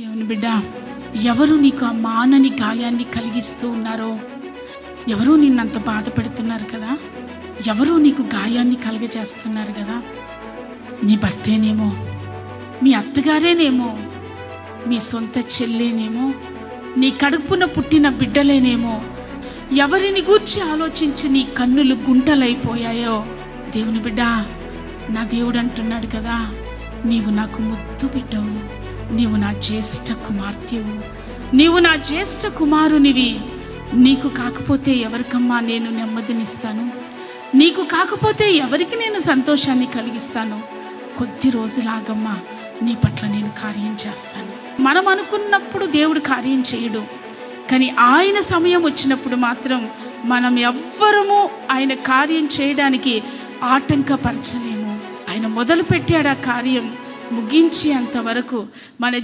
దేవుని బిడ్డ ఎవరు నీకు ఆ మానని గాయాన్ని కలిగిస్తూ ఉన్నారో? ఎవరు నిన్నంత బాధ పెడుతున్నారు కదా? ఎవరు నీకు గాయాన్ని కలిగజేస్తున్నారు కదా? నీ భర్తేనేమో? మీ అత్తగారేనేమో? మీ సొంత చెల్లేనేమో? నీ కడుపున పుట్టిన బిడ్డలేనేమో? ఎవరిని గూర్చి ఆలోచించి నీ కన్నులు గుంటలైపోయాయో? దేవుని బిడ్డ నా దేవుడు అంటున్నాడు కదా నీవు నాకు ముద్దు పెట్టవు. నీవు నా జ్యేష్ఠ కుమార్తెవు. నీవు నా జ్యేష్ఠ కుమారునివి. నీకు కాకపోతే ఎవరికమ్మా నేను నెమ్మదినిస్తాను? నీకు కాకపోతే ఎవరికి నేను సంతోషాన్ని కలిగిస్తాను? కొద్ది రోజులాగమ్మా నీ పట్ల నేను కార్యం చేస్తాను. మనం అనుకున్నప్పుడు దేవుడు కార్యం చేయడు. కానీ ఆయన సమయం వచ్చినప్పుడు మాత్రం మనం ఎవ్వరము ఆయన కార్యం చేయడానికి ఆటంకపరచలేము. ఆయన మొదలు పెట్టాడు ఆ కార్యం. ముగించేంత వరకు మన